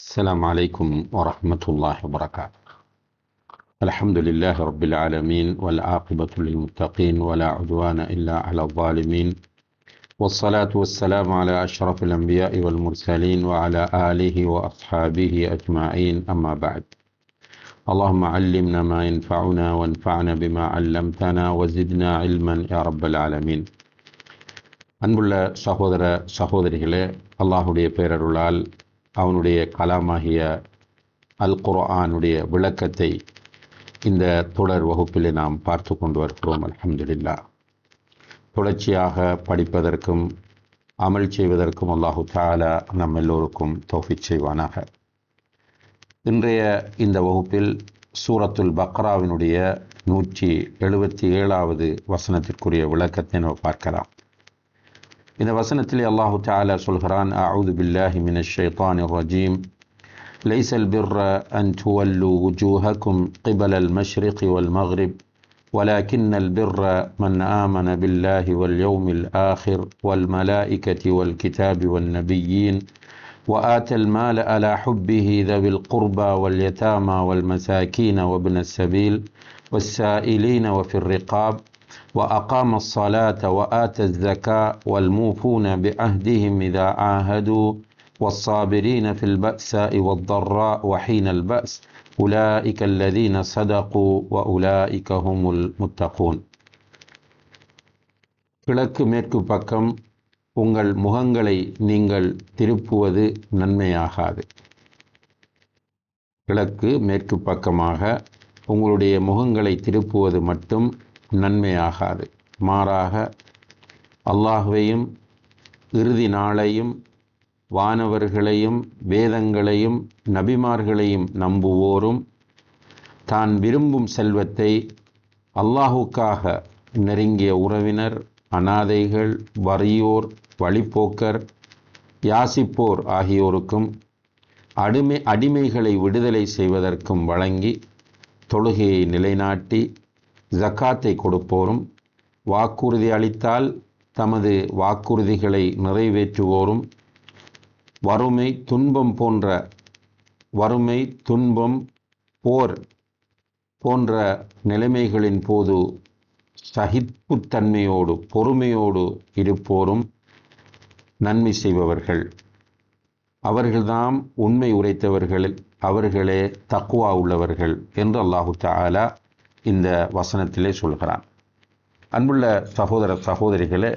السلام عليكم ورحمة الله وبركاته الحمد لله رب العالمين والعاقبة للمتقين ولا عدوان إلا على الظالمين والصلاة والسلام على أشرف الأنبياء والمرسلين وعلى آله وأصحابه أجمعين أما بعد اللهم علمنا ما ينفعنا وانفعنا بما علمتنا وزدنا علما يا رب العالمين அன்புள்ள சகோதர சகோதரிகளே அல்லாஹுடைய பேரருளால் அவனுடைய கலாமாகிய அல் குரானுடைய விளக்கத்தை இந்த தொடர் வகுப்பில் நாம் பார்த்து கொண்டு வருகிறோம் அலமதுல்லா தொடர்ச்சியாக படிப்பதற்கும் அமல் செய்வதற்கும் அல்லாஹு தாலா நம் எல்லோருக்கும் தோஃபி செய்வானாக. இன்றைய இந்த வகுப்பில் சூரத்துல் பக்ராவினுடைய நூற்றி எழுபத்தி ஏழாவது வசனத்திற்குரிய விளக்கத்தை நம்ம பார்க்கலாம். இந்த வசனத்திலே அல்லாஹு தாலா சொல்கிறான் அவுது பில்லாஹி மின ஷைத்தான் الرجيم ليس البر أن تولوا وجوهكم قبل المشرق والمغرب ولكن البر من آمن بالله واليوم الآخر والملائكة والكتاب والنبيين وآتى المال على حبه ذوي القربى واليتامى والمساكين وابن السبيل والسائلين وفي الرقاب وأقام الصلاة وآتى الزكاة والموفون بعهدهم إذا عاهدوا والصابرين في البأساء والضراء وحين البأس أولئك الذين صدقوا وأولئك هم المتقون கிழக்கு மேற்கு பக்கம் உங்கள் முகங்களை நீங்கள் திருப்புவது நன்மையாகாது கிழக்கு மேற்கு பக்கமாக உங்களுடைய முகங்களை திருப்புவது மட்டும் நன்மையாகாது. மாறாக அல்லாஹுவையும் இறுதி நாளையும் வானவர்களையும் வேதங்களையும் நபிமார்களையும் நம்புவோரும் தான் விரும்பும் செல்வத்தை அல்லாஹுக்காக நெருங்கிய உறவினர் அனாதைகள் வறியோர் வழிப்போக்கர் யாசிப்போர் ஆகியோருக்கும் அடிமை அடிமைகளை விடுதலை செய்வதற்கும் வழங்கி தொழுகையை நிலைநாட்டி ஜக்காத்தை கொடுப்போரும். வாக்குறுதி அளித்தால் தமது வாக்குறுதிகளை நிறைவேற்றுவோரும். வறுமை துன்பம் போன்ற வறுமை துன்பம் போர் போன்ற நிலைமைகளின் போது சகிப்புத்தன்மையோடு பொறுமையோடு இருப்போரும். நன்மை செய்பவர்கள். அவர்கள்தாம் உண்மை உரைத்தவர்கள் அவர்களே தக்குவா உள்ளவர்கள் என்று அல்லாஹு தாலா இந்த வசனத்திலே சொல்கிறான். அன்புள்ள சகோதர சகோதரிகளே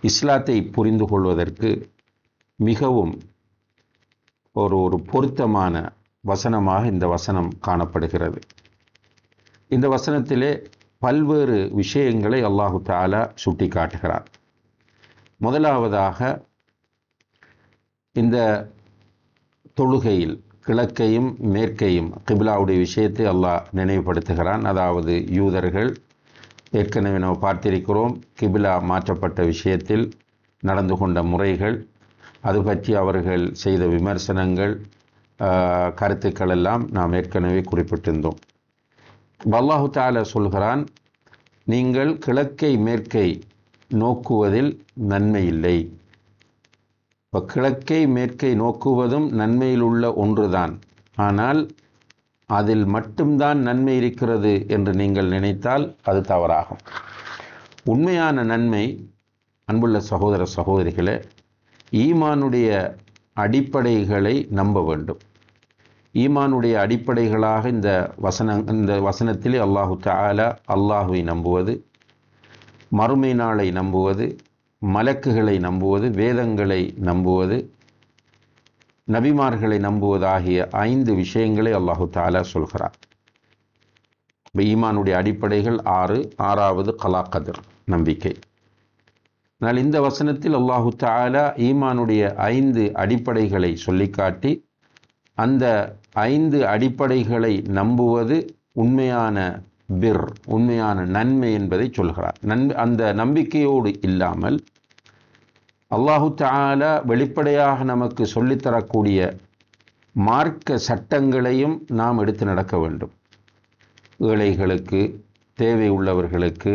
இஸ்லாத்தை புரிந்து கொள்வதற்கு மிகவும் ஒரு ஒரு பொருத்தமான வசனமாக இந்த வசனம் காணப்படுகிறது. இந்த வசனத்திலே பல்வேறு விஷயங்களை அல்லாஹு தாலா சுட்டி காட்டுகிறார் முதலாவதாக இந்த தொழுகையில் கிழக்கையும் மேற்கையும் கிபிலாவுடைய விஷயத்தை அல்லாஹ் நினைவுபடுத்துகிறான். அதாவது யூதர்கள் ஏற்கனவே நம்ம பார்த்திருக்கிறோம் கிபிலா மாற்றப்பட்ட விஷயத்தில் நடந்து கொண்ட முறைகள் அது பற்றி அவர்கள் செய்த விமர்சனங்கள் கருத்துக்கள் எல்லாம் நாம் ஏற்கனவே குறிப்பிட்டிருந்தோம். வல்லாஹு தால சொல்கிறான் நீங்கள் கிழக்கை மேற்கை நோக்குவதில் நன்மை இல்லை. கிழக்கை மேற்கை நோக்குவதும் நன்மையில் உள்ள ஒன்றுதான். ஆனால் அதில் மட்டும்தான் நன்மை இருக்கிறது என்று நீங்கள் நினைத்தால் அது தவறாகும். உண்மையான நன்மை அன்புள்ள சகோதர சகோதரிகளே ஈமானுடைய அடிப்படைகளை நம்ப வேண்டும். ஈமானுடைய அடிப்படைகளாக இந்த வசன இந்த வசனத்திலே அல்லாஹு தாலா அல்லாஹுவை நம்புவது மறுமை நாளை நம்புவது மலக்குகளை நம்புவது வேதங்களை நம்புவது நபிமார்களை நம்புவதாகிய ஐந்து விஷயங்களை அல்லாஹு தாலா சொல்கிறார். ஈமானுடைய அடிப்படைகள் ஆறு ஆறாவது கலாக்கதிர் நம்பிக்கை. ஆனால் இந்த வசனத்தில் அல்லாஹு தாலா ஈமானுடைய ஐந்து அடிப்படைகளை சொல்லிக்காட்டி அந்த ஐந்து அடிப்படைகளை நம்புவது உண்மையான பிர் உண்மையான நன்மை என்பதை சொல்கிறார். நன் அந்த நம்பிக்கையோடு இல்லாமல் அல்லாஹு தாலா வெளிப்படையாக நமக்கு சொல்லித்தரக்கூடிய மார்க்க சட்டங்களையும் நாம் எடுத்து நடக்க வேண்டும். ஏழைகளுக்கு தேவை உள்ளவர்களுக்கு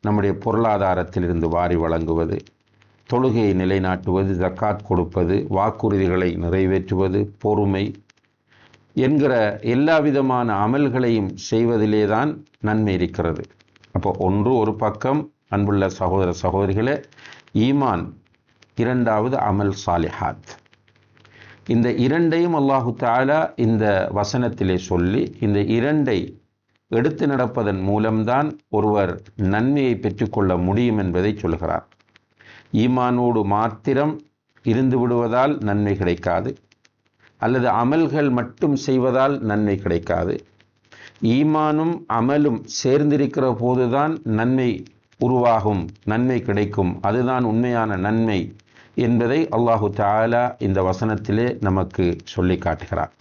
நம்முடைய பொருளாதாரத்திலிருந்து வாரி வழங்குவது தொழுகையை நிலைநாட்டுவது ஜக்காத் கொடுப்பது வாக்குறுதிகளை நிறைவேற்றுவது பொறுமை என்கிற எல்லா விதமான அமல்களையும் செய்வதிலே தான் நன்மை இருக்கிறது. அப்போ ஒன்று ஒரு பக்கம் அன்புள்ள சகோதர சகோதரிகளே ஈமான் இரண்டாவது அமல் சாலிஹாத். இந்த இரண்டையும் அல்லாஹு தாலா இந்த வசனத்திலே சொல்லி இந்த இரண்டை எடுத்து நடப்பதன் மூலம்தான் ஒருவர் நன்மையை பெற்றுக்கொள்ள முடியும் என்பதை சொல்கிறார். ஈமானோடு மாத்திரம் இருந்து விடுவதால் நன்மை கிடைக்காது. அல்லது அமல்கள் மட்டும் செய்வதால் நன்மை கிடைக்காது. ஈமானும் அமலும் சேர்ந்திருக்கிற போதுதான் நன்மை உருவாகும் நன்மை கிடைக்கும். அதுதான் உண்மையான நன்மை. என்பதை அல்லாஹு தாலா இந்த வசனத்திலே நமக்கு சொல்லி காட்டுகிறார்.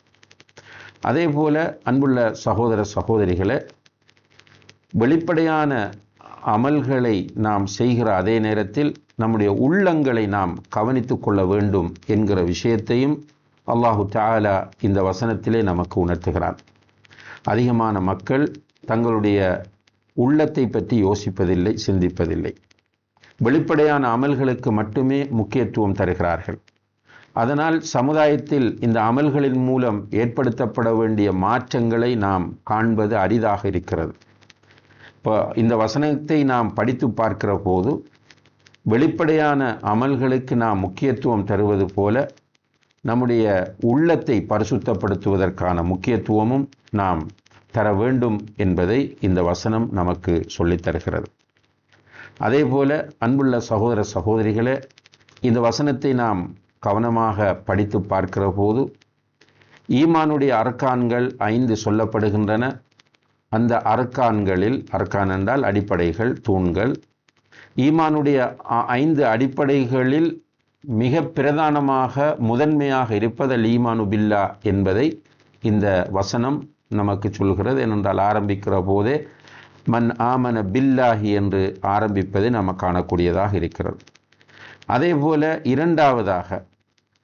அதே போல அன்புள்ள சகோதர சகோதரிகளை வெளிப்படையான அமல்களை நாம் செய்கிற அதே நேரத்தில் நம்முடைய உள்ளங்களை நாம் கவனித்து கொள்ள வேண்டும் என்கிற விஷயத்தையும் அல்லாஹு தாலா இந்த வசனத்திலே நமக்கு உணர்த்துகிறான் அதிகமான மக்கள் தங்களுடைய உள்ளத்தை பற்றி யோசிப்பதில்லை சிந்திப்பதில்லை. வெளிப்படையான அமல்களுக்கு மட்டுமே முக்கியத்துவம் தருகிறார்கள். அதனால் சமுதாயத்தில் இந்த அமல்களின் மூலம் ஏற்படுத்தப்பட வேண்டிய மாற்றங்களை நாம் காண்பது அரிதாக இருக்கிறது. இப்போ இந்த வசனத்தை நாம் படித்து பார்க்கிற போது வெளிப்படையான அமல்களுக்கு நாம் முக்கியத்துவம் தருவது போல நம்முடைய உள்ளத்தை பரிசுத்தப்படுத்துவதற்கான முக்கியத்துவமும் நாம் தர வேண்டும் என்பதை இந்த வசனம் நமக்கு சொல்லித் தருகிறது அதே போல அன்புள்ள சகோதர சகோதரிகளே இந்த வசனத்தை நாம் கவனமாக படித்து பார்க்கிற போது ஈமானுடைய அரக்கான்கள் ஐந்து சொல்லப்படுகின்றன. அந்த அரக்கான்களில் அரக்கான் என்றால் அடிப்படைகள் தூண்கள். ஈமானுடைய ஐந்து அடிப்படைகளில் மிக பிரதானமாக முதன்மையாக இருப்பதல் ஈமானு பில்லா என்பதை இந்த வசனம் நமக்கு சொல்கிறது. ஏனென்றால் ஆரம்பிக்கிற போதே மன் ஆமன பில்லாஹி என்று ஆரம்பிப்பதை நாம் காணக்கூடியதாக இருக்கிறது. அதே போல இரண்டாவதாக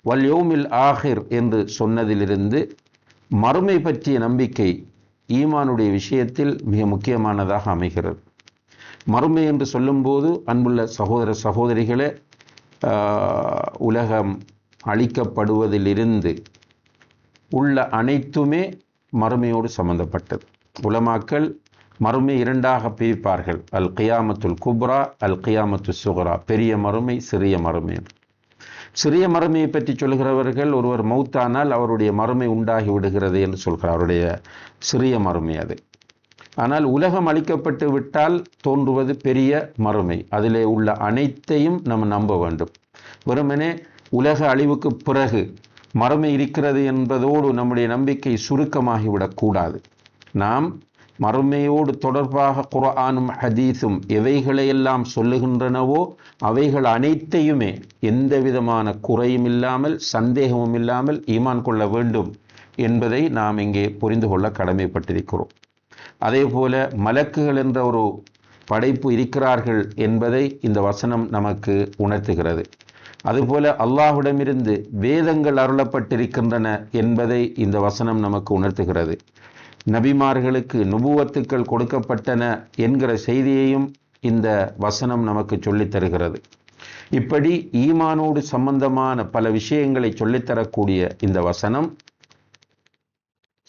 வல்யோமில் ஆஹிர் என்று சொன்னதிலிருந்து மறுமை பற்றிய நம்பிக்கை ஈமானுடைய விஷயத்தில் மிக முக்கியமானதாக அமைகிறது. மறுமை என்று சொல்லும்போது அன்புள்ள சகோதர சகோதரிகளே உலகம் அழிக்கப்படுவதிலிருந்து உள்ள அனைத்துமே மறுமையோடு சம்பந்தப்பட்டது. உலமாக்கள் மறுமை இரண்டாக பிரிப்பார்கள். அல் கியாமத்துல் குப்ரா அல் கியாமத்து சுகரா. பெரிய மறுமை சிறிய மறுமை. சிறிய மறுமையை பற்றி சொல்கிறவர்கள் ஒருவர் மௌத்தானால் அவருடைய மறுமை உண்டாகி விடுகிறது என்று சொல்கிறார். அவருடைய சிறிய மறுமை அது. ஆனால் உலகம் அளிக்கப்பட்டு விட்டால் தோன்றுவது பெரிய மறுமை. அதிலே உள்ள அனைத்தையும் நம்ம நம்ப வேண்டும். வெறுமனே உலக அழிவுக்கு பிறகு மறுமை இருக்கிறது என்பதோடு நம்முடைய நம்பிக்கை சுருக்கமாகிவிடக்கூடாது நாம் மறுமையோடு தொடர்பாக குர்ஆனும் ஹதீஸும் எவைகளையெல்லாம் சொல்லுகின்றனவோ அவைகள் அனைத்தையுமே எந்த விதமான குறையும் இல்லாமல் சந்தேகமும் இல்லாமல் ஈமான் கொள்ள வேண்டும் என்பதை நாம் இங்கே புரிந்து கொள்ள கடமைப்பட்டிருக்கிறோம். அதே போல மலக்குகள் என்ற ஒரு படைப்பு இருக்கிறார்கள் என்பதை இந்த வசனம் நமக்கு உணர்த்துகிறது. அதுபோல அல்லாஹுடமிருந்து வேதங்கள் அருளப்பட்டிருக்கின்றன என்பதை இந்த வசனம் நமக்கு உணர்த்துகிறது. நபிமார்களுக்கு நுபுவத்துக்கள் கொடுக்கப்பட்டன என்கிற செய்தியையும் இந்த வசனம் நமக்கு சொல்லித் தருகிறது. இப்படி ஈமானோடு சம்பந்தமான பல விஷயங்களை சொல்லித்தரக்கூடிய இந்த வசனம்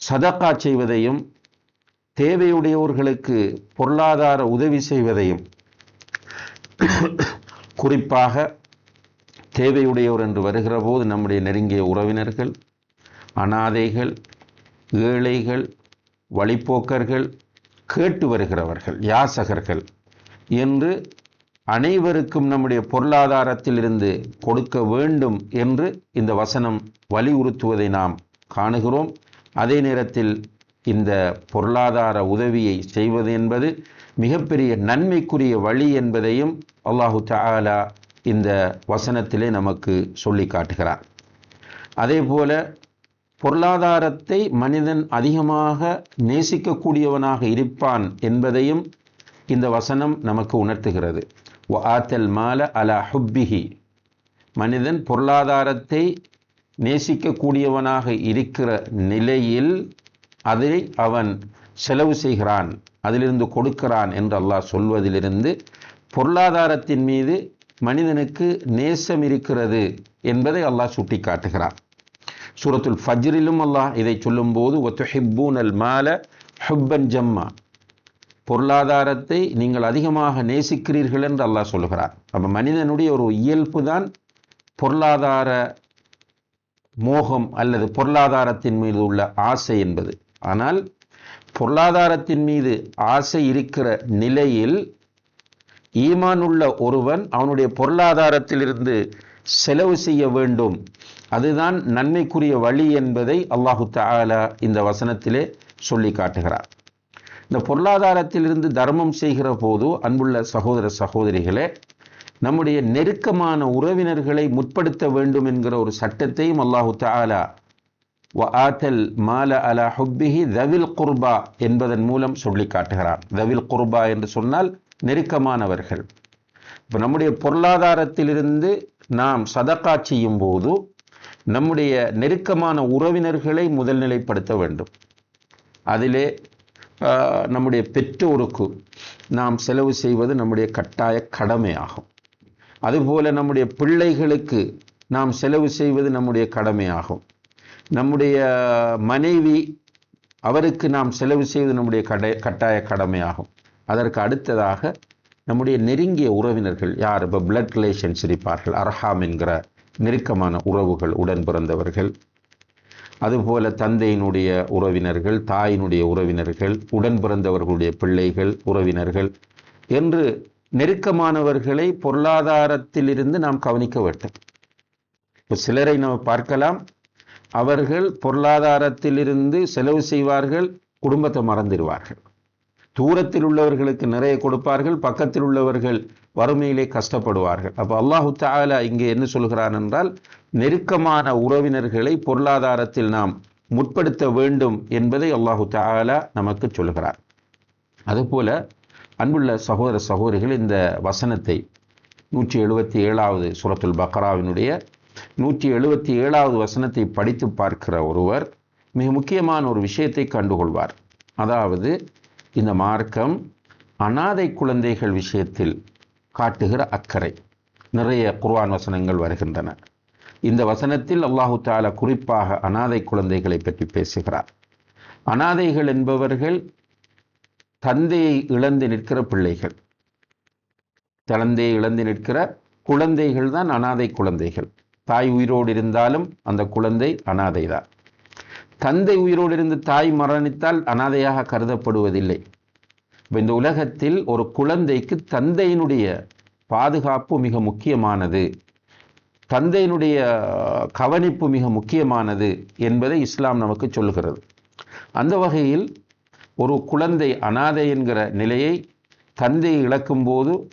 சதக்கா செய்வதையும் தேவையுடையவர்களுக்கு பொருளாதார உதவி செய்வதையும் குறிப்பாக தேவையுடையவர் என்று வருகிற போது நம்முடைய நெருங்கிய உறவினர்கள் அனாதைகள் ஏழைகள் வழிப்போக்கர்கள் கேட்டு வருகிறவர்கள் யாசகர்கள் என்று அனைவருக்கும் நம்முடைய பொருளாதாரத்திலிருந்து கொடுக்க வேண்டும் என்று இந்த வசனம் வலியுறுத்துவதை நாம் காணுகிறோம். அதே நேரத்தில் இந்த பொருளாதார உதவியை செய்வது என்பது மிகப்பெரிய நன்மைக்குரிய வழி என்பதையும் அல்லாஹு தாலா இந்த வசனத்திலே நமக்கு சொல்லி காட்டுகிறார் அதே போல பொருளாதாரத்தை மனிதன் அதிகமாக நேசிக்கக்கூடியவனாக இருப்பான் என்பதையும் இந்த வசனம் நமக்கு உணர்த்துகிறது. ஆத்தல் மால அலா ஹுப்பிஹி. மனிதன் பொருளாதாரத்தை நேசிக்கக்கூடியவனாக இருக்கிற நிலையில் அதை அவன் செலவு செய்கிறான் அதிலிருந்து கொடுக்கிறான் என்று அல்லாஹ் சொல்வதிலிருந்து பொருளாதாரத்தின் மீது மனிதனுக்கு நேசம் இருக்கிறது என்பதை அல்லாஹ் சுட்டி காட்டுகிறான் சூரத்துல் ஃபஜ்ரிலும் அல்லாஹ் இதை சொல்லும்போது ஒத்துஹிப்பூன் அல் மால ஹுப்பன் ஜம்மா. பொருளாதாரத்தை நீங்கள் அதிகமாக நேசிக்கிறீர்கள் என்று அல்லாஹ் சொல்லுகிறார். அப்போ மனிதனுடைய ஒரு இயல்பு தான் பொருளாதார மோகம் அல்லது பொருளாதாரத்தின் மீது உள்ள ஆசை என்பது. ஆனால் பொருளாதாரத்தின் மீது ஆசை இருக்கிற நிலையில் ஈமான் உள்ள ஒருவன் அவனுடைய பொருளாதாரத்திலிருந்து செலவு செய்ய வேண்டும் அதுதான் நன்மைக்குரிய வழி என்பதை அல்லாஹு தாலா இந்த வசனத்திலே சொல்லி காட்டுகிறார். இந்த பொருளாதாரத்திலிருந்து தர்மம் செய்கிற போது அன்புள்ள சகோதர சகோதரிகளே நம்முடைய நெருக்கமான உறவினர்களை முற்படுத்த வேண்டும் என்கிற ஒரு சட்டத்தையும் அல்லாஹு தாலா ஆத்தல் மால அலா ஹுப்பிஹி தவில் குர்பா என்பதன் மூலம் சொல்லி காட்டுகிறார். தவில் குர்பா என்று சொன்னால் நெருக்கமானவர்கள். இப்போ நம்முடைய பொருளாதாரத்திலிருந்து நாம் சதக்கா செய்யும் போது நம்முடைய நெருக்கமான உறவினர்களை முதல்நிலைப்படுத்த வேண்டும். அதிலே நம்முடைய பெற்றோருக்கு நாம் செலவு செய்வது நம்முடைய கட்டாய கடமையாகும். அதுபோல நம்முடைய பிள்ளைகளுக்கு நாம் செலவு செய்வது நம்முடைய கடமையாகும். நம்முடைய மனைவி அவருக்கு நாம் செலவு செய்வது நம்முடைய கடை கட்டாய கடமையாகும். அதற்கு அடுத்ததாக நம்முடைய நெருங்கிய உறவினர்கள் யார்? இப்போ பிளட் ரிலேஷன்ஸ் இருப்பார்கள் அரஹாம் என்கிற நெருக்கமான உறவுகள் உடன் பிறந்தவர்கள். அதுபோல தந்தையினுடைய உறவினர்கள் தாயினுடைய உறவினர்கள் உடன் பிறந்தவர்களுடைய பிள்ளைகள் உறவினர்கள் என்று நெருக்கமானவர்களை பொருளாதாரத்திலிருந்து நாம் கவனிக்க வேண்டும். இப்போ சிலரை நாம் பார்க்கலாம். அவர்கள் பொருளாதாரத்திலிருந்து செலவு செய்வார்கள் குடும்பத்தை மறந்துடுவார்கள். தூரத்தில் உள்ளவர்களுக்கு நிறைய கொடுப்பார்கள் பக்கத்தில் உள்ளவர்கள் வறுமையிலே கஷ்டப்படுவார்கள். அப்போ அல்லாஹு தாலா இங்கே என்ன சொல்கிறான் என்றால் நெருக்கமான உறவினர்களை பொருளாதாரத்தில் நாம் முற்படுத்த வேண்டும் என்பதை அல்லாஹு தாலா நமக்கு சொல்கிறார். அதுபோல அன்புள்ள சகோதர சகோதரிகள் இந்த வசனத்தை நூற்றி எழுபத்தி ஏழாவது சுரத்துல் பக்ராவினுடைய நூற்றி எழுபத்தி ஏழாவது வசனத்தை படித்து பார்க்கிற ஒருவர் மிக முக்கியமான ஒரு விஷயத்தை கண்டுகொள்வார். அதாவது இந்த மார்க்கம் அனாதை குழந்தைகள் விஷயத்தில் காட்டுகிற அக்கறை. நிறைய குர்ஆன் வசனங்கள் வருகின்றன. இந்த வசனத்தில் அல்லாஹு தாலா குறிப்பாக அனாதை குழந்தைகளை பற்றி பேசுகிறார். அனாதைகள் என்பவர்கள் தந்தையை இழந்து நிற்கிற பிள்ளைகள். தந்தையை இழந்து நிற்கிற குழந்தைகள் தான் அனாதை குழந்தைகள். தாய் உயிரோடு இருந்தாலும் அந்த குழந்தை அனாதை தான் தந்தை உயிரோடு இருந்து தாய் மரணித்தால் அனாதையாக கருதப்படுவதில்லை. இந்த உலகத்தில் ஒரு குழந்தைக்கு தந்தையினுடைய பாதுகாப்பு மிக முக்கியமானது. தந்தையினுடைய கவனிப்பு மிக முக்கியமானது என்பதை இஸ்லாம் நமக்கு சொல்கிறது அந்த வகையில் ஒரு குழந்தை அனாதை என்கிற நிலையை தந்தை இழக்கும்போது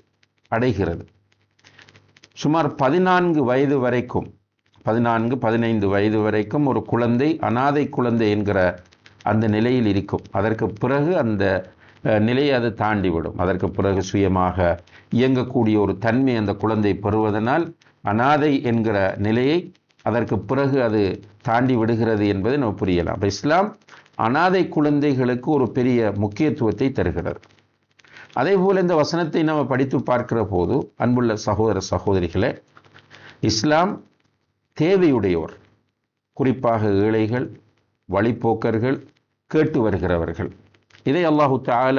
அடைகிறது. சுமார் பதினான்கு வயது வரைக்கும் பதினான்கு பதினைந்து வயது வரைக்கும் ஒரு குழந்தை அனாதை குழந்தை என்கிற அந்த நிலையில் இருக்கும். அதற்கு பிறகு அந்த நிலையை அது தாண்டிவிடும். அதற்கு பிறகு சுயமாக இயங்கக்கூடிய ஒரு தன்மை அந்த குழந்தை பெறுவதனால் அனாதை என்கிற நிலையை அதற்கு பிறகு அது தாண்டி விடுகிறது என்பதை நம்ம புரியலாம். அப்போ இஸ்லாம் அனாதை குழந்தைகளுக்கு ஒரு பெரிய முக்கியத்துவத்தை தருகிறது. அதே போல் இந்த வசனத்தை நம்ம படித்து பார்க்கிற போது அன்புள்ள சகோதர சகோதரிகளே இஸ்லாம் தேவையுடையோர் குறிப்பாக ஏழைகள் வழிப்போக்கர்கள் கேட்டு வருகிறவர்கள். இதை அல்லாஹு தால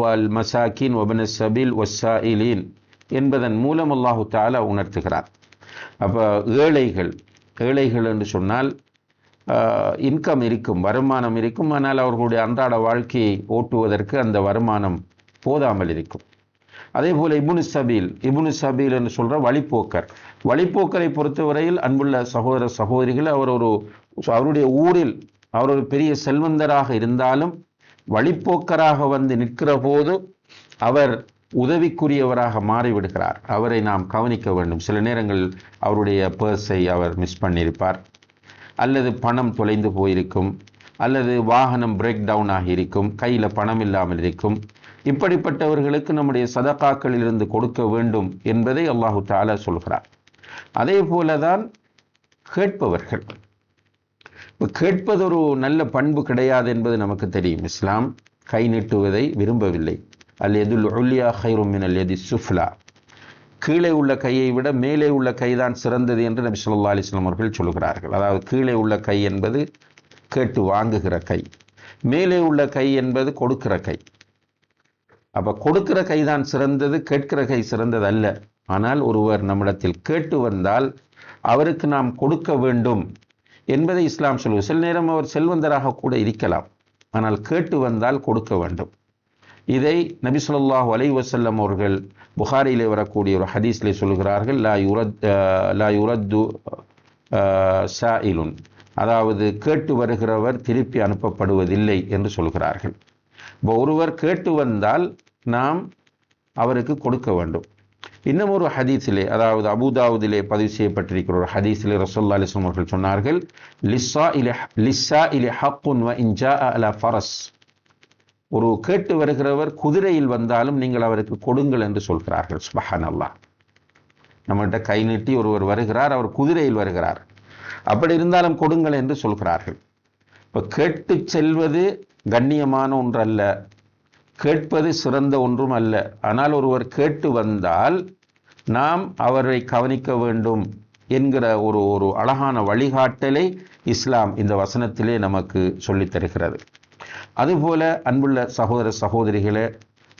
வல் மசாக்கின் ஒபன சபில் ஒஸ்ஸாயிலீன் என்பதன் மூலம் அல்லாஹு தாலா உணர்த்துகிறார். அப்போ ஏழைகள் ஏழைகள் என்று சொன்னால் இன்கம் இருக்கும் வருமானம் இருக்கும். ஆனால் அவர்களுடைய அன்றாட வாழ்க்கையை ஓட்டுவதற்கு அந்த வருமானம் போதாமல் இருக்கும். அதே போல் இபுனு சபீல் இபுனு சபீல் என்று சொல்கிற வழிப்போக்கர். வழிப்போக்கரை பொறுத்தவரையில் அன்புள்ள சகோதர சகோதரிகள் அவர் ஒரு அவருடைய ஊரில் அவர் ஒரு பெரிய செல்வந்தராக இருந்தாலும் வழிப்போக்கராக வந்து நிற்கிற போது அவர் உதவிக்குரியவராக மாறிவிடுகிறார். அவரை நாம் கவனிக்க வேண்டும். சில நேரங்களில் அவருடைய பர்ஸை அவர் மிஸ் பண்ணியிருப்பார். அல்லது பணம் தொலைந்து போயிருக்கும். அல்லது வாகனம் பிரேக் டவுன் ஆகியிருக்கும். கையில் பணம் இல்லாமல் இருக்கும். இப்படிப்பட்டவர்களுக்கு நம்முடைய சதக்காக்களில் இருந்து கொடுக்க வேண்டும் என்பதை அல்லாஹு தாலா சொல்கிறார். அதே போலதான் கேட்பவர்கள். இப்போ கேட்பது ஒரு நல்ல பண்பு கிடையாது என்பது நமக்கு தெரியும். இஸ்லாம் கை நீட்டுவதை விரும்பவில்லை. அல் எதுல் ஒல்லியா ஹைரும் அல் எதி சுஃப்லா. கீழே உள்ள கையை விட மேலே உள்ள கைதான் சிறந்தது என்று நபி சொல்லா அலிஸ்லாம் அவர்கள் சொல்கிறார்கள் அதாவது கீழே உள்ள கை என்பது கேட்டு வாங்குகிற கை. மேலே உள்ள கை என்பது கொடுக்கிற கை. அப்போ கொடுக்கிற கைதான் சிறந்தது கேட்கிற கை சிறந்தது அல்ல. ஆனால் ஒருவர் நம்மிடத்தில் கேட்டு வந்தால் அவருக்கு நாம் கொடுக்க வேண்டும். என்பதை இஸ்லாம் சொல்வது சில நேரம் அவர் செல்வந்தராக கூட இருக்கலாம். ஆனால் கேட்டு வந்தால் கொடுக்க வேண்டும். இதை நபி சொல்லாஹு அலை வசல்லம் அவர்கள் புகாரிலே வரக்கூடிய ஒரு ஹதீஸ்லே சொல்கிறார்கள் லா யுரத் லா யுரத்து சாயிலுன். அதாவது கேட்டு வருகிறவர் திருப்பி அனுப்பப்படுவதில்லை என்று சொல்கிறார்கள். இப்போ ஒருவர் கேட்டு வந்தால் நாம் அவருக்கு கொடுக்க வேண்டும். இன்னும் ஒரு ஹதீஸிலே அதாவது அபுதாவுதிலே பதிவு செய்யப்பட்டிருக்கிற ஒரு ஹதீஸிலே ரசோல்லா அலிஸ்லாம் அவர்கள் சொன்னார்கள் லிஸ்ஸா இலே லிஸ்ஸா இலே ஹக்குன் வ இன்ஜா அல ஃபரஸ். ஒரு கேட்டு வருகிறவர் குதிரையில் வந்தாலும் நீங்கள் அவருக்கு கொடுங்கள் என்று சொல்கிறார்கள் சுபஹான் அல்லா நம்மகிட்ட கை நீட்டி ஒருவர் வருகிறார் அவர் குதிரையில் வருகிறார். அப்படி இருந்தாலும் கொடுங்கள் என்று சொல்கிறார்கள். இப்போ கேட்டு செல்வது கண்ணியமான ஒன்று அல்ல கேட்பது சிறந்த ஒன்றும் அல்ல. ஆனால் ஒருவர் கேட்டு வந்தால் நாம் அவரை கவனிக்க வேண்டும் என்கிற ஒரு ஒரு அழகான வழிகாட்டலை இஸ்லாம் இந்த வசனத்திலே நமக்கு சொல்லித் தருகிறது. அதுபோல அன்புள்ள சகோதர சகோதரிகளே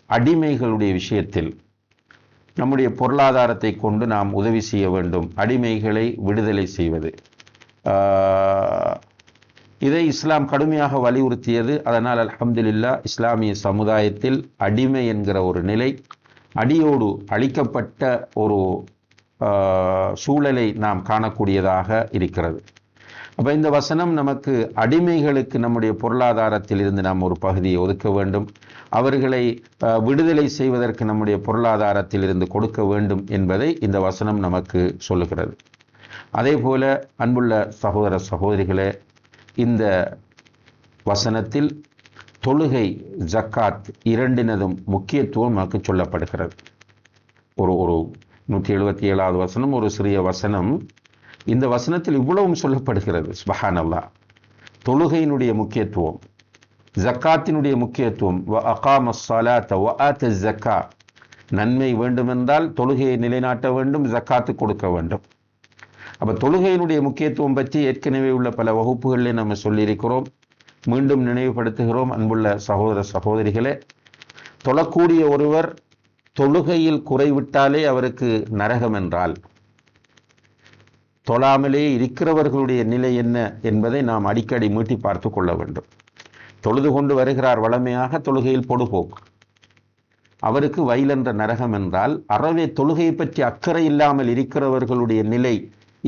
அடிமைகளுடைய விஷயத்தில் நம்முடைய பொருளாதாரத்தை கொண்டு நாம் உதவி செய்ய வேண்டும். அடிமைகளை விடுதலை செய்வது. இதை இஸ்லாம் கடுமையாக வலியுறுத்தியது. அதனால் அலமதுல்லா இஸ்லாமிய சமுதாயத்தில் அடிமை என்கிற ஒரு நிலை அடியோடு அளிக்கப்பட்ட ஒரு சூழலை நாம் காணக்கூடியதாக இருக்கிறது. அப்போ இந்த வசனம் நமக்கு அடிமைகளுக்கு நம்முடைய பொருளாதாரத்தில் இருந்து நாம் ஒரு பகுதியை ஒதுக்க வேண்டும். அவர்களை விடுதலை செய்வதற்கு நம்முடைய பொருளாதாரத்தில் இருந்து கொடுக்க வேண்டும் என்பதை இந்த வசனம் நமக்கு சொல்லுகிறது. அதே போல அன்புள்ள சகோதர சகோதரிகளே இந்த வசனத்தில் தொழுகை ஜக்காத் இரண்டினதும் முக்கியத்துவம் நமக்கு சொல்லப்படுகிறது. ஒரு ஒரு நூற்றி எழுபத்தி ஏழாவது வசனம் ஒரு சிறிய வசனம். இந்த வசனத்தில் இவ்வளவும் சொல்லப்படுகிறது ஸ்பஹான் அல்லா தொழுகையினுடைய முக்கியத்துவம் ஜக்காத்தினுடைய முக்கியத்துவம் வ அகாம சலாத்த வ ஜக்கா நன்மை வேண்டுமென்றால் தொழுகையை நிலைநாட்ட வேண்டும் ஜக்காத்து கொடுக்க வேண்டும். அப்போ தொழுகையினுடைய முக்கியத்துவம் பற்றி ஏற்கனவே உள்ள பல வகுப்புகளில் நம்ம சொல்லியிருக்கிறோம். மீண்டும் நினைவுபடுத்துகிறோம் அன்புள்ள சகோதர சகோதரிகளே. தொழக்கூடிய ஒருவர் தொழுகையில் குறைவிட்டாலே அவருக்கு நரகம் என்றால் தொழாமலே இருக்கிறவர்களுடைய நிலை என்ன என்பதை நாம் அடிக்கடி மீட்டி பார்த்து கொள்ள வேண்டும். தொழுது கொண்டு வருகிறார் வளமையாக தொழுகையில் பொடுபோக்கு அவருக்கு வயலென்ற நரகம் என்றால் அறவே தொழுகை பற்றி அக்கறை இல்லாமல் இருக்கிறவர்களுடைய நிலை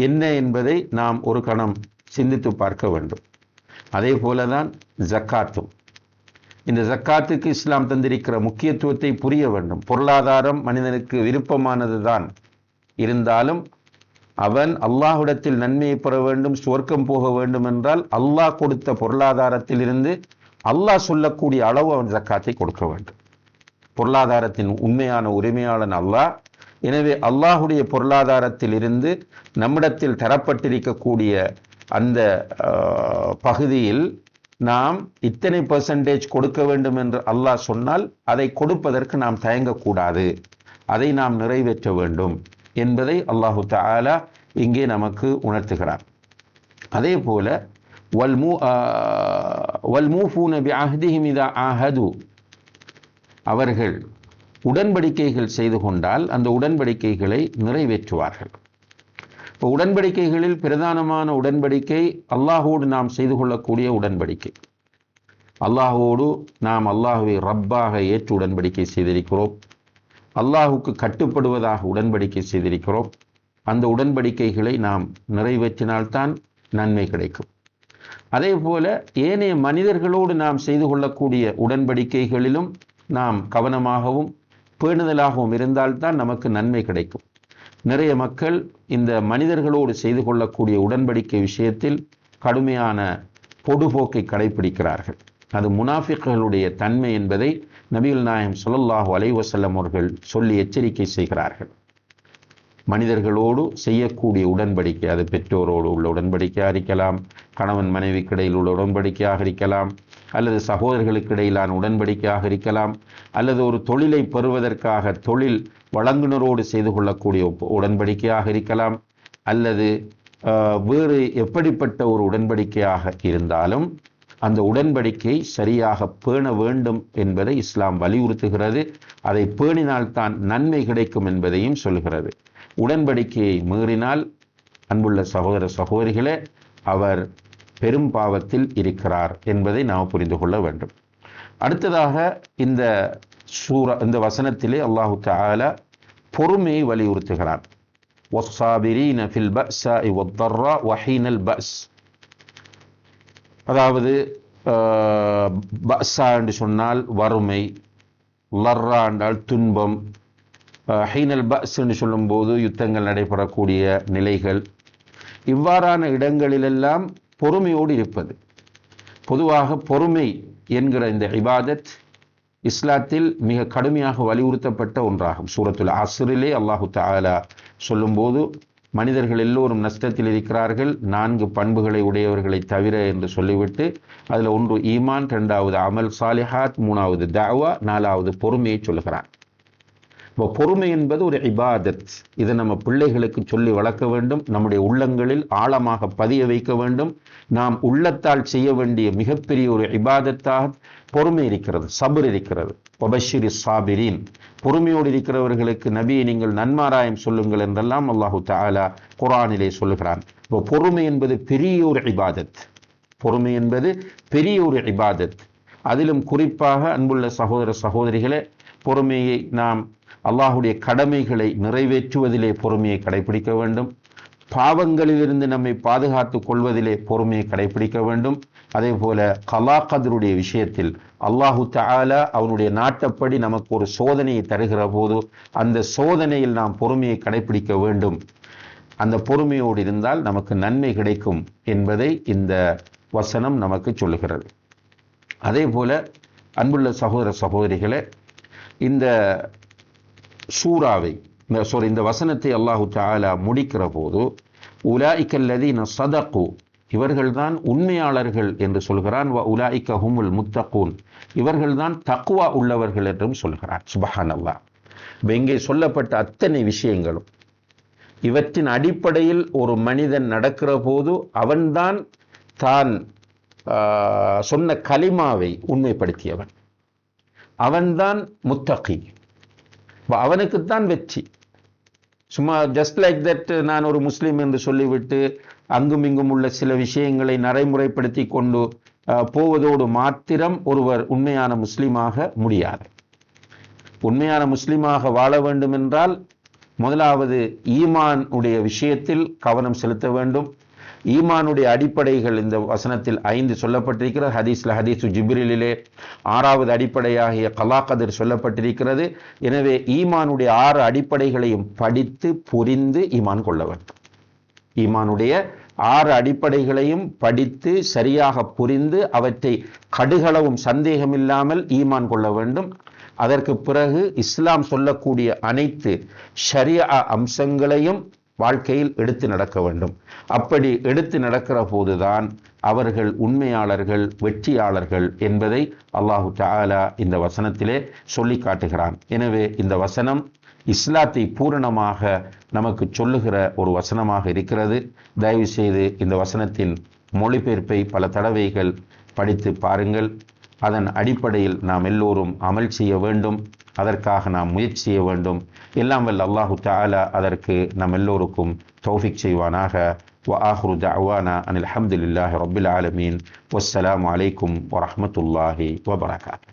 என்ன என்பதை நாம் ஒரு கணம் சிந்தித்து பார்க்க வேண்டும். அதே போல தான் ஜக்காத்தும். இந்த ஜக்காத்துக்கு இஸ்லாம் தந்திருக்கிற முக்கியத்துவத்தை புரிய வேண்டும். பொருளாதாரம் மனிதனுக்கு விருப்பமானது தான் இருந்தாலும் அவன் அல்லாஹ்விடத்தில் நன்மையை பெற வேண்டும் சுவர்க்கம் போக வேண்டும் என்றால் அல்லாஹ் கொடுத்த பொருளாதாரத்திலிருந்து அல்லாஹ் சொல்லக்கூடிய அளவு அவன் ஜக்காத்தை கொடுக்க வேண்டும். பொருளாதாரத்தின் உண்மையான உரிமையாளன் அல்லாஹ். எனவே அல்லாஹுடைய பொருளாதாரத்தில் இருந்து நம்மிடத்தில் தரப்பட்டிருக்கக்கூடிய அந்த பகுதியில் நாம் இத்தனை பர்சன்டேஜ் கொடுக்க வேண்டும் என்று அல்லாஹ் சொன்னால் அதை கொடுப்பதற்கு நாம் தயங்கக்கூடாது. அதை நாம் நிறைவேற்ற வேண்டும் என்பதை அல்லாஹு தாலா இங்கே நமக்கு உணர்த்துகிறார் அதே போல ஆஹது. அவர்கள் உடன்படிக்கைகள் செய்து கொண்டால் அந்த உடன்படிக்கைகளை நிறைவேற்றுவார்கள். இப்போ உடன்படிக்கைகளில் பிரதானமான உடன்படிக்கை அல்லாஹோடு நாம் செய்து கொள்ளக்கூடிய உடன்படிக்கை. அல்லாஹோடு நாம் அல்லாஹுவை ரப்பாக ஏற்று உடன்படிக்கை செய்திருக்கிறோம். அல்லாஹுக்கு கட்டுப்படுவதாக உடன்படிக்கை செய்திருக்கிறோம். அந்த உடன்படிக்கைகளை நாம் நிறைவேற்றினால்தான் நன்மை கிடைக்கும். அதே போல ஏனைய மனிதர்களோடு நாம் செய்து கொள்ளக்கூடிய உடன்படிக்கைகளிலும் நாம் கவனமாகவும் பேணுதலாகவும் இருந்தால்தான் நமக்கு நன்மை கிடைக்கும். நிறைய மக்கள் இந்த மனிதர்களோடு செய்து கொள்ளக்கூடிய உடன்படிக்கை விஷயத்தில் கடுமையான பொடுபோக்கை கடைபிடிக்கிறார்கள் அது முனாஃபிக்களுடைய தன்மை என்பதை நபிகள் நாயம் சொல்லல்லாஹு அலைவசல்லம் அவர்கள் சொல்லி எச்சரிக்கை செய்கிறார்கள். மனிதர்களோடு செய்யக்கூடிய உடன்படிக்கை அது பெற்றோரோடு உள்ள உடன்படிக்கையாக இருக்கலாம் கணவன் மனைவிக்கு இடையில் உள்ள உடன்படிக்கையாக இருக்கலாம் அல்லது சகோதரர்களுக்கு இடையிலான உடன்படிக்கையாக இருக்கலாம் அல்லது ஒரு தொழிலை பெறுவதற்காக தொழில் வழங்குனரோடு செய்து கொள்ளக்கூடிய உடன்படிக்கையாக இருக்கலாம் அல்லது ஆஹ், வேறு எப்படிப்பட்ட ஒரு உடன்படிக்கையாக இருந்தாலும் அந்த உடன்படிக்கை சரியாக பேண வேண்டும் என்பதை இஸ்லாம் வலியுறுத்துகிறது. அதை பேணினால்தான் நன்மை கிடைக்கும் என்பதையும் சொல்கிறது. உடன்படிக்கையை மீறினால் அன்புள்ள சகோதர சகோதரிகளே அவர் பெரும் பாவத்தில் இருக்கிறார் என்பதை நாம் புரிந்து கொள்ள வேண்டும். அடுத்ததாக இந்த சூரா இந்த வசனத்திலே அல்லாஹு தாலா பொறுமையை வலியுறுத்துகிறார் ஒசாபிரீன ஃபில் பஸ்ஸா ஒத்தர்ரா வஹீனல் பஸ் அதாவது பஸ்ஸா என்று சொன்னால் வறுமை லர்ரா என்றால் துன்பம் ஹைனல் பஸ் என்று சொல்லும்போது யுத்தங்கள் நடைபெறக்கூடிய நிலைகள். இவ்வாறான இடங்களிலெல்லாம் பொறுமையோடு இருப்பது. பொதுவாக பொறுமை என்கிற இந்த இபாதத் இஸ்லாத்தில் மிக கடுமையாக வலியுறுத்தப்பட்ட ஒன்றாகும். சூரத்துல் அஸ்ரிலே அல்லாஹு தாலா சொல்லும்போது மனிதர்கள் எல்லோரும் நஷ்டத்தில் இருக்கிறார்கள் நான்கு பண்புகளை உடையவர்களை தவிர என்று சொல்லிவிட்டு அதில் ஒன்று ஈமான் இரண்டாவது அமல் சாலிஹாத் மூணாவது தாவா நாலாவது பொறுமையை சொல்லுகிறார் இப்போ பொறுமை என்பது ஒரு இபாதத். இதை நம்ம பிள்ளைகளுக்கு சொல்லி வளர்க்க வேண்டும். நம்முடைய உள்ளங்களில் ஆழமாக பதிய வைக்க வேண்டும். நாம் உள்ளத்தால் செய்ய வேண்டிய மிகப்பெரிய ஒரு இபாதத்தாக பொறுமை இருக்கிறது சபர் இருக்கிறது. ஒபஷிரி சாபிரின். பொறுமையோடு இருக்கிறவர்களுக்கு நபியை நீங்கள் நன்மாராயம் சொல்லுங்கள் என்றெல்லாம் அல்லாஹு தாலா குரானிலே சொல்லுகிறான். இப்போ பொறுமை என்பது பெரிய ஒரு இபாதத். பொறுமை என்பது பெரிய ஒரு இபாதத். அதிலும் குறிப்பாக அன்புள்ள சகோதர சகோதரிகளே பொறுமையை நாம் அல்லாஹுடைய கடமைகளை நிறைவேற்றுவதிலே பொறுமையை கடைபிடிக்க வேண்டும். பாவங்களிலிருந்து நம்மை பாதுகாத்துக் கொள்வதிலே பொறுமையை கடைபிடிக்க வேண்டும். அதே போல கலாகதருடைய விஷயத்தில் அல்லாஹு தாலா அவனுடைய நாட்டப்படி நமக்கு ஒரு சோதனையை தருகிற போது அந்த சோதனையில் நாம் பொறுமையை கடைபிடிக்க வேண்டும். அந்த பொறுமையோடு இருந்தால் நமக்கு நன்மை கிடைக்கும் என்பதை இந்த வசனம் நமக்கு சொல்லுகிறது. அதே போல அன்புள்ள சகோதர சகோதரிகளே இந்த சூறாவை சாரி இந்த வசனத்தை அல்லாஹு தாலா முடிக்கிற போது உலாய்க்கல்லதீன சதக்கு இவர்கள்தான் உண்மையாளர்கள் என்று சொல்கிறான். வ உலாய்க்க ஹுமுல் முத்தகூன் இவர்கள்தான் தக்குவா உள்ளவர்கள் என்றும் சொல்கிறான். சுபஹான் அல்லாஹ் இங்கே சொல்லப்பட்ட அத்தனை விஷயங்களும் இவற்றின் அடிப்படையில் ஒரு மனிதன் நடக்கிற போது அவன்தான் தான் ஆஹ், சொன்ன கலிமாவை உண்மைப்படுத்தியவன். அவன்தான் முத்தகி அவனுக்குத்தான் வெற்றி. சும்மா ஜஸ்ட் லைக் தட் நான் ஒரு முஸ்லீம் என்று சொல்லிவிட்டு அங்கும் இங்கும் உள்ள சில விஷயங்களை நடைமுறைப்படுத்தி கொண்டு போவதோடு மாத்திரம் ஒருவர் உண்மையான முஸ்லீமாக முடியாது. உண்மையான முஸ்லீமாக வாழ வேண்டும் என்றால் முதலாவது ஈமான் உடைய விஷயத்தில் கவனம் செலுத்த வேண்டும். ஈமானுடைய அடிப்படைகள் இந்த வசனத்தில் ஐந்து சொல்லப்பட்டிருக்கிறது. ஹதீஸ்ல ஹதீஸு ஜிப்ரிலிலே ஆறாவது அடிப்படையாகிய கலாக்கதிர் சொல்லப்பட்டிருக்கிறது. எனவே ஈமானுடைய ஆறு அடிப்படைகளையும் படித்து புரிந்து ஈமான் கொள்ள வேண்டும். ஈமானுடைய ஆறு அடிப்படைகளையும் படித்து சரியாக புரிந்து அவற்றை கடுகளவும் சந்தேகமில்லாமல் ஈமான் கொள்ள வேண்டும். அதற்கு பிறகு இஸ்லாம் சொல்லக்கூடிய அனைத்து ஷரியா அம்சங்களையும் வாழ்க்கையில் எடுத்து நடக்க வேண்டும். அப்படி எடுத்து நடக்கிற போதுதான் அவர்கள் உண்மையாளர்கள் வெற்றியாளர்கள் என்பதை அல்லாஹு தஆலா இந்த வசனத்திலே சொல்லி காட்டுகிறான். எனவே இந்த வசனம் இஸ்லாத்தை பூரணமாக நமக்கு சொல்லுகிற ஒரு வசனமாக இருக்கிறது. தயவு செய்து இந்த வசனத்தின் மொழிபெயர்ப்பை பல தடவைகள் படித்து பாருங்கள். அதன் அடிப்படையில் நாம் எல்லோரும் அமல் செய்ய வேண்டும். அதற்காக நாம் முயற்சி செய்ய வேண்டும் எல்லாம் வல்ல அல்லாஹு தஆலா அதற்கு நம் எல்லோருக்கும் தௌஃபிக் செய்வானாக وآخر دعوانا أن الحمد لله رب العالمين والسلام عليكم ورحمة الله وبركاته